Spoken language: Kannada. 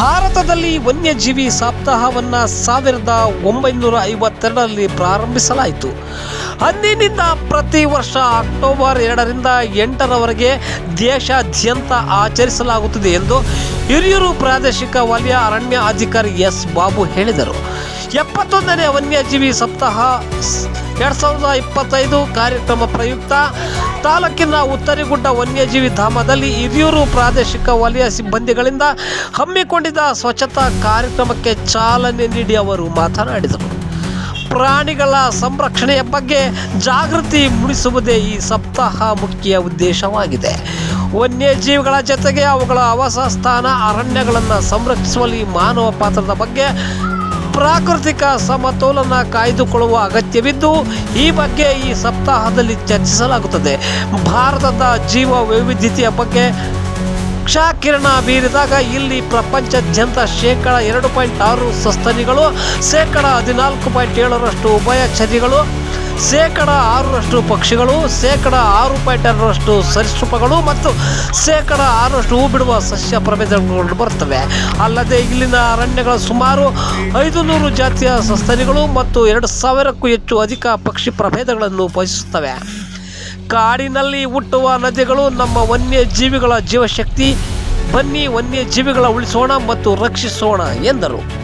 ಭಾರತದಲ್ಲಿ ವನ್ಯಜೀವಿ ಸಪ್ತಾಹವನ್ನ ಸಾವಿರದ ಒಂಬೈನೂರ ಐವತ್ತೆರಡರಲ್ಲಿ ಪ್ರಾರಂಭಿಸಲಾಯಿತು. ಅಂದಿನಿಂದ ಪ್ರತಿ ವರ್ಷ ಅಕ್ಟೋಬರ್ ಎರಡರಿಂದ ಎಂಟರವರೆಗೆ ದೇಶಾದ್ಯಂತ ಆಚರಿಸಲಾಗುತ್ತದೆ ಎಂದು ಹಿರಿಯೂರು ಪ್ರಾದೇಶಿಕ ವಲಯ ಅರಣ್ಯ ಅಧಿಕಾರಿ ಎಸ್ ಬಾಬು ಹೇಳಿದರು. ಎಪ್ಪತ್ತೊಂದನೇ ವನ್ಯಜೀವಿ ಸಪ್ತಾಹ ಎರಡು ಸಾವಿರದ ಇಪ್ಪತ್ತೈದು ಕಾರ್ಯಕ್ರಮ ಪ್ರಯುಕ್ತ ತಾಲೂಕಿನ ಉತ್ತರಿಗುಡ್ಡ ವನ್ಯಜೀವಿ ಧಾಮದಲ್ಲಿ ಹಿರಿಯೂರು ಪ್ರಾದೇಶಿಕ ವಲಯ ಸಿಬ್ಬಂದಿಗಳಿಂದ ಹಮ್ಮಿಕೊಂಡಿದ್ದ ಸ್ವಚ್ಛತಾ ಕಾರ್ಯಕ್ರಮಕ್ಕೆ ಚಾಲನೆ ನೀಡಿ ಅವರು ಮಾತನಾಡಿದರು. ಪ್ರಾಣಿಗಳ ಸಂರಕ್ಷಣೆಯ ಬಗ್ಗೆ ಜಾಗೃತಿ ಮೂಡಿಸುವುದೇ ಈ ಸಪ್ತಾಹ ಮುಖ್ಯ ಉದ್ದೇಶವಾಗಿದೆ. ವನ್ಯಜೀವಿಗಳ ಜೊತೆಗೆ ಅವುಗಳ ಆವಾಸ ಸ್ಥಾನ ಅರಣ್ಯಗಳನ್ನು ಸಂರಕ್ಷಿಸುವಲ್ಲಿ ಮಾನವ ಪಾತ್ರದ ಬಗ್ಗೆ ಪ್ರಾಕೃತಿಕ ಸಮತೋಲನ ಕಾಯ್ದುಕೊಳ್ಳುವ ಅಗತ್ಯವಿದ್ದು, ಈ ಬಗ್ಗೆ ಈ ಸಪ್ತಾಹದಲ್ಲಿ ಚರ್ಚಿಸಲಾಗುತ್ತದೆ. ಭಾರತದ ಜೀವ ವೈವಿಧ್ಯತೆಯ ಬಗ್ಗೆ ಕ್ಷಕಿರಣ ಬೀರಿದಾಗ ಇಲ್ಲಿ ಪ್ರಪಂಚದಾದ್ಯಂತ ಶೇಕಡ ಎರಡು ಪಾಯಿಂಟ್ ಆರು ಸಸ್ತನಿಗಳು, ಶೇಕಡ ಹದಿನಾಲ್ಕು ಪಾಯಿಂಟ್ ಏಳರಷ್ಟು ಉಭಯಚರಿಗಳು ಶೇಕಡ ಆರರಷ್ಟು ಪಕ್ಷಿಗಳು, ಶೇಕಡ ಆರು ಪಾಯಿಂಟ್ ಎರಡರಷ್ಟು ಸರೀಸೃಪಗಳು ಮತ್ತು ಶೇಕಡ ಆರರಷ್ಟು ಹೂ ಬಿಡುವ ಸಸ್ಯ ಪ್ರಭೇದಗಳು ಬರ್ತವೆ ಅಲ್ಲದೆ ಇಲ್ಲಿನ ಅರಣ್ಯಗಳ ಸುಮಾರು ಐದು ನೂರು ಜಾತಿಯ ಸಸ್ತನಿಗಳು ಮತ್ತು ಎರಡು ಸಾವಿರಕ್ಕೂ ಹೆಚ್ಚು ಅಧಿಕ ಪಕ್ಷಿ ಪ್ರಭೇದಗಳನ್ನು ಪೋಷಿಸುತ್ತವೆ. ಕಾಡಿನಲ್ಲಿ ಹುಟ್ಟುವ ನದಿಗಳು ನಮ್ಮ ವನ್ಯಜೀವಿಗಳ ಜೀವಶಕ್ತಿ. ಬನ್ನಿ ವನ್ಯಜೀವಿಗಳ ಉಳಿಸೋಣ ಮತ್ತು ರಕ್ಷಿಸೋಣ ಎಂದರು.